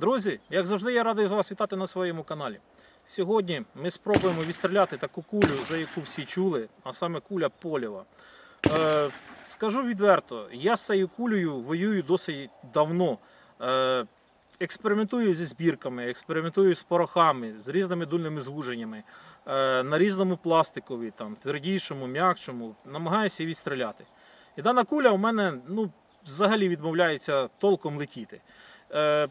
Друзі, як завжди, я радий вас вітати на своєму каналі. Сьогодні ми спробуємо відстріляти таку кулю, за яку всі чули, а саме куля Полєва. Е, скажу відверто, я з цією кулею воюю досить давно. Е, експериментую зі збірками, експериментую з порохами, з різними дульними звуженнями, е, на різному пластикові, там, твердішому, м'якшому, намагаюся відстріляти. І дана куля у мене ну, взагалі відмовляється толком летіти. Е,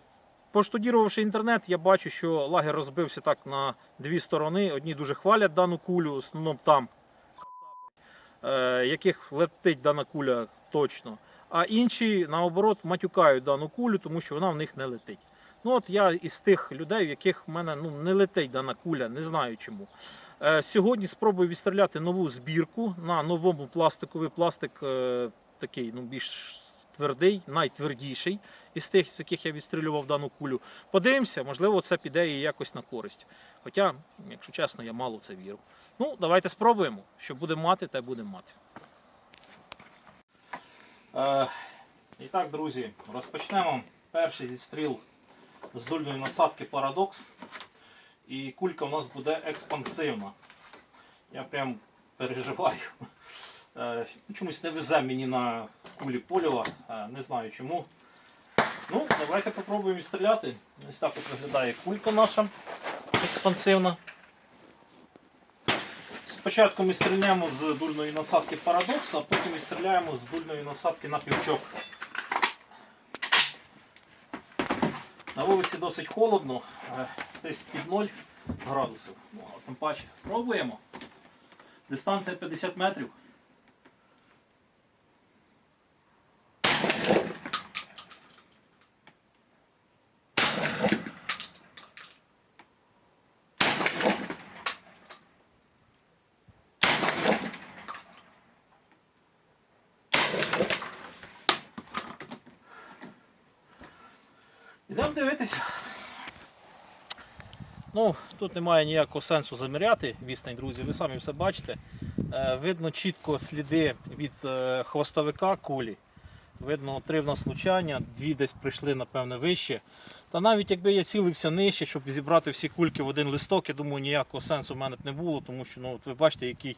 Поштудірувавши інтернет, я бачу, що лагер розбився так на дві сторони. Одні дуже хвалять дану кулю, в основному там, е, яких летить дана куля точно. А інші, наоборот, матюкають дану кулю, тому що вона в них не летить. Ну от я із тих людей, в яких в мене ну, не летить дана куля, не знаю чому. Е, сьогодні спробую відстріляти нову збірку на новому пластиковий пластик е, такий ну, більш твердий, найтвердіший із тих, з яких я відстрілював дану кулю. Подивимося, можливо, це піде їй якось на користь. Хоча, якщо чесно, я мало в це вірю. Ну, давайте спробуємо. Що будемо мати, те будемо мати. Е, і так, друзі, розпочнемо перший відстріл з дульної насадки Paradox. І кулька у нас буде експансивна. Я прям переживаю. Е, Чомусь не везе мені на кулі поліва, е, не знаю чому. Ну, давайте попробуємо відстріляти. Ось так от виглядає кулька наша експансивна. Спочатку ми стріляємо з дульної насадки Paradox, а потім відстріляємо з дульної насадки на півчок. На вулиці досить холодно, е, десь під 0 градусів. Ну, а тим паче пробуємо. Дистанція 50 метрів. Ідемо дивитися. Ну, тут немає ніякого сенсу заміряти відстань, друзі, ви самі все бачите. Е, видно чітко сліди від е, хвостовика кулі. Видно, три в нас влучання, дві десь прийшли, напевне, вище. Та навіть якби я цілився нижче, щоб зібрати всі кульки в один листок, я думаю, ніякого сенсу в мене б не було, тому що ну, от ви бачите, який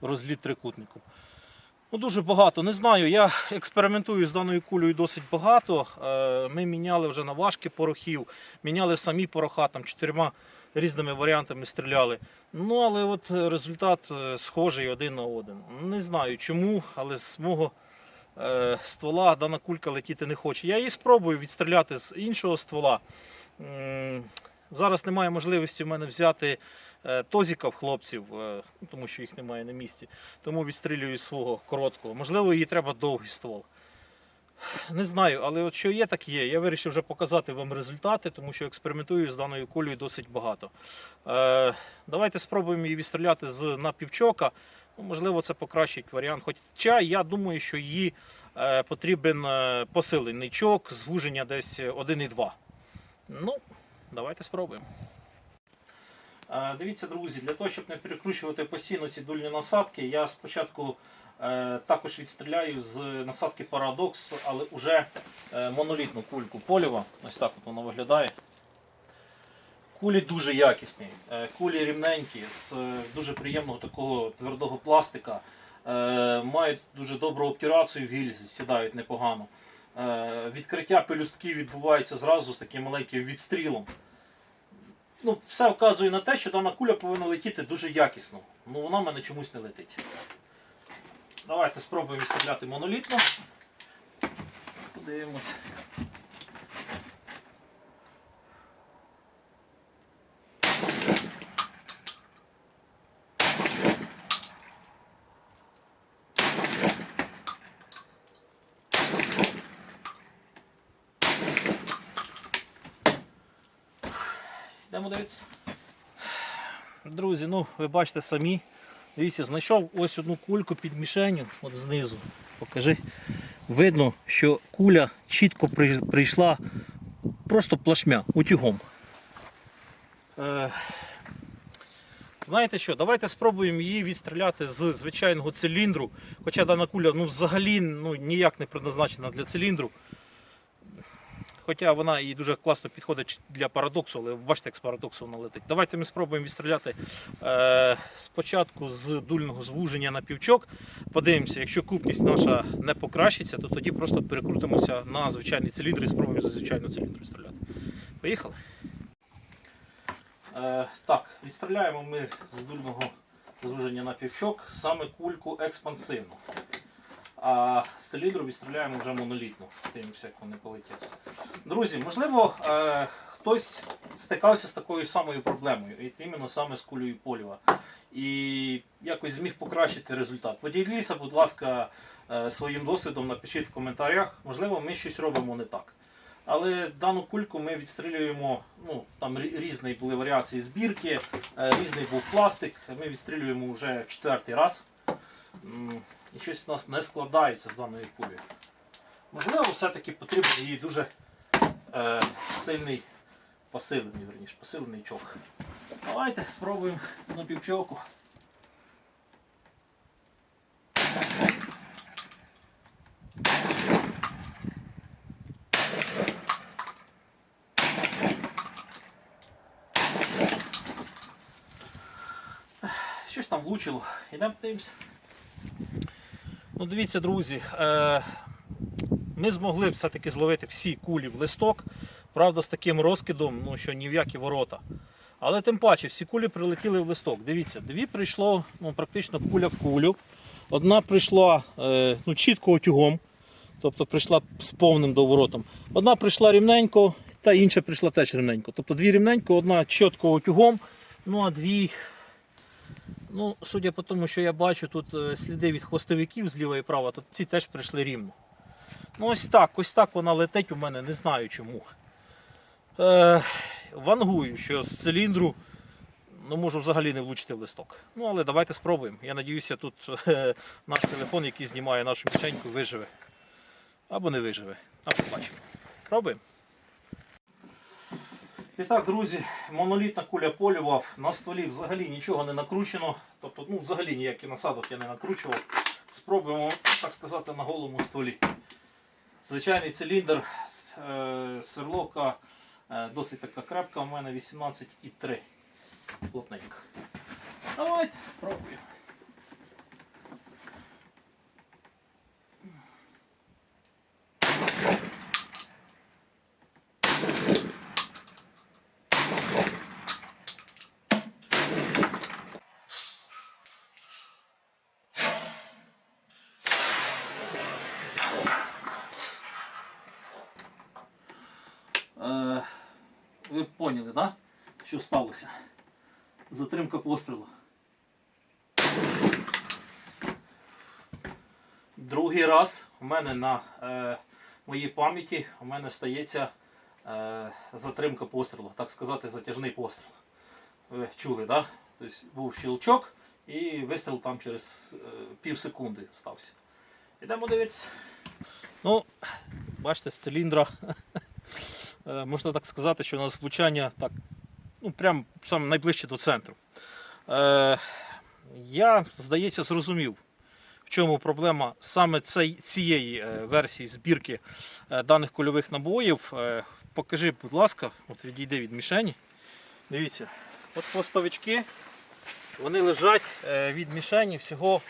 розліт трикутнику. Ну, дуже багато. Не знаю. Я експериментую з даною кулею досить багато. Е, Ми міняли вже на важкі порохів, міняли самі пороха, там чотирма різними варіантами стріляли. Ну, але от результат е, схожий один на один. Не знаю чому, але з мого е, ствола дана кулька летіти не хоче. Я її спробую відстріляти з іншого ствола. Зараз немає можливості в мене взяти тозіків хлопців, е, тому що їх немає на місці. Тому відстрілюю з свого короткого. Можливо, їй треба довгий ствол. Не знаю, але от що є, так є. Я вирішив вже показати вам результати, тому що експериментую з даною кулею досить багато. Е, давайте спробуємо її відстріляти з напівчока. Ну, можливо, це покращить варіант. Хоча я думаю, що їй е, потрібен е, посилений чок, звуження десь 1,2. Ну, давайте спробуємо. Е, Дивіться, друзі, для того, щоб не перекручувати постійно ці дульні насадки, я спочатку е, також відстріляю з насадки Paradox, але вже е, монолітну кульку поліва. Ось так от воно виглядає. Кулі дуже якісні, кулі рівненькі, з дуже приємного такого твердого пластика. Мають дуже добру обтирацію в гільзі, сідають непогано. Відкриття пелюстків відбувається зразу з таким маленьким відстрілом ну, все вказує на те, що дана куля повинна летіти дуже якісно. Ну вона в мене чомусь не летить. Давайте спробуємо стріляти монолітно. Подивимось. Йдемо дивитися. Друзі, ну ви бачите самі. Дивіться, знайшов ось одну кульку під мішенью, от знизу. Покажи. Видно, що куля чітко прийшла просто плашмя, утюгом. Е, знаєте що, давайте спробуємо її відстріляти з звичайного циліндру. Хоча дана куля ну, взагалі ну, ніяк не предназначена для циліндру. Хоча вона і дуже класно підходить для парадоксу, але бачите, як з парадоксу вона летить. Давайте ми спробуємо відстріляти е, спочатку з дульного звуження на півчок. Подивимося, якщо купність наша не покращиться, то тоді просто перекрутимося на звичайний циліндр і спробуємо за звичайного циліндру стріляти. Поїхали. Е, так, відстріляємо ми з дульного звуження на півчок саме кульку експансивну. А з циліндру відстріляємо вже монолітну. Дивимося, як вони полетять. Друзі, можливо, е, хтось стикався з такою самою проблемою, іменно саме з кулею поліва. І якось зміг покращити результат. Поділіться, будь ласка, е, своїм досвідом, напишіть в коментарях. Можливо, ми щось робимо не так. Але дану кульку ми відстрілюємо, ну там різні були варіації збірки, е, різний був пластик. Ми відстрілюємо вже четвертий раз. І щось у нас не складається з даною кулею. Можливо, все-таки потрібен її дуже е, сильний посилений, верніше, посилений чок. Давайте спробуємо на півчоку. Щось там влучило. Ідемо подивимося. Ну, дивіться, друзі, е, ми змогли все-таки зловити всі кулі в листок. Правда, з таким розкидом, ну що ні в які ворота. Але тим паче, всі кулі прилетіли в листок. Дивіться, дві прийшло ну, практично куля в кулю. Одна прийшла е, ну, чітко утюгом, тобто прийшла з повним доворотом. Одна прийшла рівненько, та інша прийшла теж рівненько. Тобто дві рівненько, одна чітко утюгом, ну а дві Ну, судя по тому, що я бачу тут е, сліди від хвостовиків зліва і права, то ці теж прийшли рівно. Ну, ось так, ось так вона летить у мене, не знаю чому. Е, вангую, що з циліндру ну, можу взагалі не влучити в листок. Ну, але давайте спробуємо. Я надіюся, тут е, наш телефон, який знімає нашу мішеньку, виживе. Або не виживе. А побачимо. Пробуємо. І так, друзі, монолітна куля полював. На стволі взагалі нічого не накручено. Тобто, ну, взагалі ніяких насадок я не накручував. Спробуємо, так сказати, на голому стволі. Звичайний циліндр, е, сверловка е, досить така крепка, у мене 18,3 плотненька. Давайте, пробуємо. Ви поняли, да? що сталося? Затримка пострілу. Другий раз у мене на е, моїй пам'яті у мене стається е, затримка пострілу, так сказати, затяжний постріл. Ви чули, да? Тобто був щелчок і вистріл там через е, пів секунди стався. Ідемо дивитися. Ну, бачите, з циліндра можна так сказати, що у нас влучання так, ну, прям саме найближче до центру. Е, я, здається, зрозумів, в чому проблема саме цієї е, версії збірки е, даних кульових набоїв. Е, покажи, будь ласка, от відійди від мішені. Дивіться, от хвостовички, вони лежать е, від мішені всього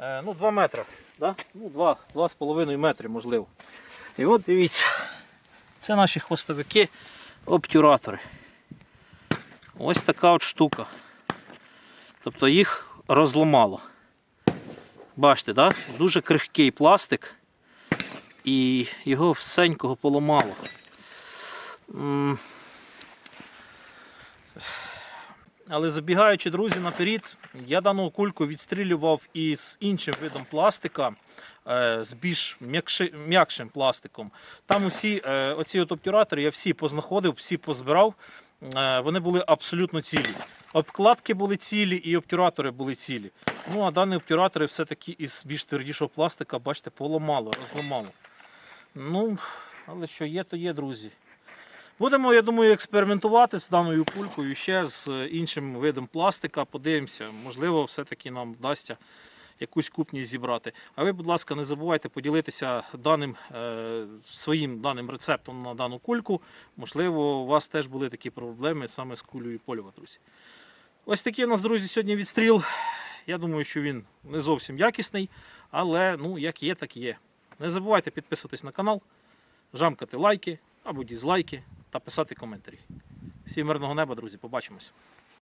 е, ну, 2 метри. Да? Ну, 2, 2,5 метри, можливо. І от дивіться. Це наші хвостовики обтюратори. Ось така от штука. Тобто їх розламало. Бачите, да? дуже крихкий пластик і його всенького поламало. Але забігаючи, друзі, наперед, я дану кульку відстрілював із іншим видом пластика, е, з більш м'якшим пластиком. Там усі е, оці от обтюратори я всі познаходив, всі позбирав. Е, Вони були абсолютно цілі. Обкладки були цілі і обтюратори були цілі. Ну а дані обтюратори все-таки із більш твердішого пластика, бачите, поламало, розламало. Ну, але що є, то є, друзі. Будемо, я думаю, експериментувати з даною кулькою ще з іншим видом пластика. Подивимося, можливо, все-таки нам вдасться якусь купність зібрати. А ви, будь ласка, не забувайте поділитися даним е, своїм даним рецептом на дану кульку. Можливо, у вас теж були такі проблеми саме з кулею польова, друзі. Ось такий у нас, друзі, сьогодні відстріл. Я думаю, що він не зовсім якісний, але ну, як є, так є. Не забувайте підписуватись на канал, жамкати лайки або дізлайки та писати коментарі. Всім мирного неба, друзі, побачимось.